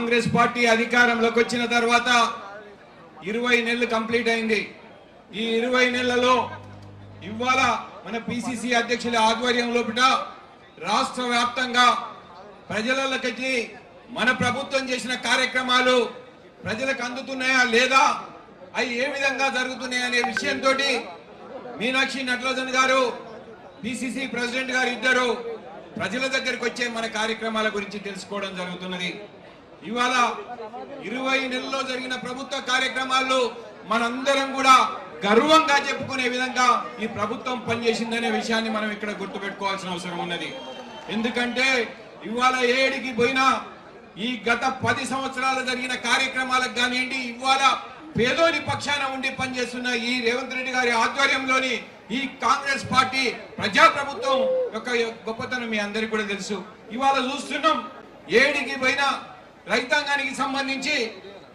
Congress party అధికారంలోకి వచ్చిన తర్వాత ఇరవై నెలలు కంప్లీట్ అయింది. ఈ ఇరవై నెలలలో ఇవాళ మన పిసిసి అధ్యక్షుల ఆధ్వర్యంలో రాష్ట్ర వ్యాప్తంగా ప్రజలకి మన ప్రభుత్వం చేసిన కార్యక్రమాలు ప్రజలకు అందుతున్నాయా లేదా అవి ఏ విధంగా జరుగుతున్నాయి అనే విషయంతో మీనాక్షి నటరాజన్ గారు పిసిసి ప్రెసిడెంట్ గారు ఇద్దరు ప్రజల దగ్గరికి వచ్చే మన కార్యక్రమాల గురించి తెలుసుకోవడం జరుగుతున్నది. ఇవాళ ఇరవై నెలల్లో జరిగిన ప్రభుత్వ కార్యక్రమాల్లో మనందరం కూడా గర్వంగా చెప్పుకునే విధంగా ఈ ప్రభుత్వం పనిచేసిందనే విషయాన్ని మనం ఇక్కడ గుర్తుపెట్టుకోవాల్సిన అవసరం ఉన్నది. ఎందుకంటే ఇవాళ ఏడికి పోయినా ఈ గత పది సంవత్సరాలు జరిగిన కార్యక్రమాలకు కానివ్వండి ఇవాళ పేదోని పక్షాన ఉండి పనిచేస్తున్న ఈ రేవంత్ రెడ్డి గారి ఆధ్వర్యంలోని ఈ కాంగ్రెస్ పార్టీ ప్రజాప్రభుత్వం యొక్క గొప్పతనం మీ అందరికీ కూడా తెలుసు. ఇవాళ చూస్తున్నాం ఏడికి పోయినా రైతాంగానికి సంబంధించి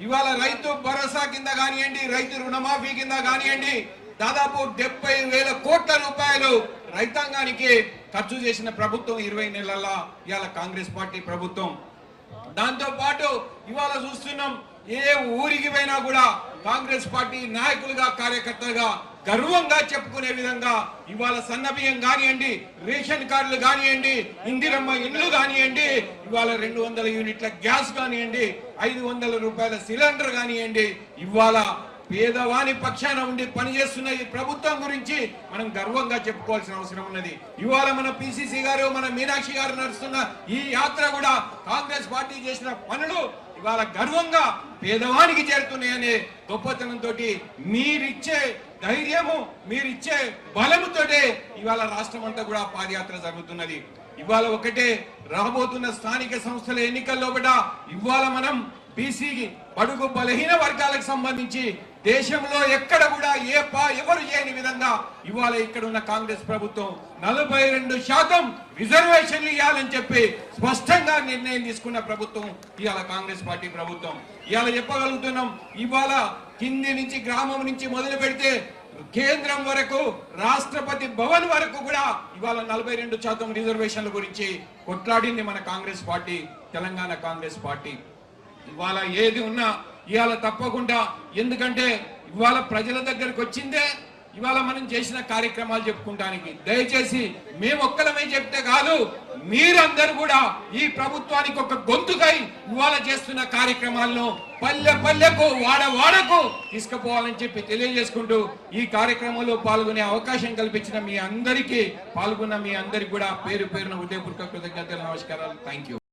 ఇవాళ రైతు భరోసా కింద కానివ్వండి రైతు రుణమాఫీ కింద కానివ్వండి దాదాపు డెబ్బై వేల కోట్ల రూపాయలు రైతాంగానికి ఖర్చు చేసిన ప్రభుత్వం ఇరవై నెలల ఇవాళ కాంగ్రెస్ పార్టీ ప్రభుత్వం. దాంతో పాటు ఇవాళ చూస్తున్నాం ఏ ఊరికి పోయినా కూడా కాంగ్రెస్ పార్టీ నాయకులుగా కార్యకర్తలుగా గర్వంగా చెప్పుకునే విధంగా ఇవాళ సన్నబియ్యం కానివ్వండి రేషన్ కార్డులు కానివ్వండి ఇందిరమ్మ ఇండ్లు కానివ్వండి ఇవాళ రెండు వందల యూనిట్ల గ్యాస్ కానివ్వండి ఐదు వందల రూపాయల సిలిండర్ కానివ్వండి ఇవాళ పేదవాని పక్షాన ఉండి పనిచేస్తున్న ఈ ప్రభుత్వం గురించి మనం గర్వంగా చెప్పుకోవాల్సిన అవసరం ఉన్నది. ఇవాళ మన పిసిసి గారు మన మీనాక్షి గారు నడుస్తున్న ఈ యాత్ర కూడా కాంగ్రెస్ పార్టీ చేసిన పనులు ఇవాళ గర్వంగా పేదవానికి చేరుతున్నాయనే గొప్పతనంతో మీరిచ్చే ధైర్యము మీరిచ్చే బలముతోటే ఇవాళ రాష్ట్రం అంతా కూడా పాదయాత్ర జరుగుతున్నది. ఇవాళ ఒకటే రాబోతున్న స్థానిక సంస్థల ఎన్నికల్లో కూడా ఇవాళ మనం బీసీకి బడుగు బలహీన వర్గాలకు సంబంధించి దేశంలో ఎక్కడ కూడా ఏ పా ఎవరు చేయని విధంగా ఇవాళ ఇక్కడ ఉన్న కాంగ్రెస్ ప్రభుత్వం నలభై రెండు శాతం రిజర్వేషన్లు ఇవ్వాలని చెప్పి స్పష్టంగా నిర్ణయం తీసుకున్న ప్రభుత్వం ఇవాళ కాంగ్రెస్ పార్టీ ప్రభుత్వం. ఇవాళ చెప్పగలుగుతున్నాం ఇవాళ కింది నుంచి గ్రామం నుంచి మొదలు పెడితే కేంద్రం వరకు రాష్ట్రపతి భవన్ వరకు కూడా ఇవాళ నలభై రెండు శాతం రిజర్వేషన్ల గురించి కొట్లాడింది మన Congress party Telangana Congress party. ఇవాళ ఏది ఉన్నా ఇవాళ తప్పకుండా. ఎందుకంటే ఇవాళ ప్రజల దగ్గరకు వచ్చిందే ఇవాళ మనం చేసిన కార్యక్రమాలు చెప్పుకుంటానికి. దయచేసి మేము ఒక్కలమే చెప్తే కాదు మీరందరూ కూడా ఈ ప్రభుత్వానికి ఒక గొంతుకై ఇవాళ చేస్తున్న కార్యక్రమాలను పల్లె పల్లెకు వాడ వాడకు తీసుకుపోవాలని చెప్పి తెలియజేసుకుంటూ ఈ కార్యక్రమంలో పాల్గొనే అవకాశం కల్పించిన మీ అందరికీ పాల్గొన్న మీ అందరికి కూడా పేరు పేరున ఉదయపూర్వక కృతజ్ఞతలు నమస్కారాలు. Thank you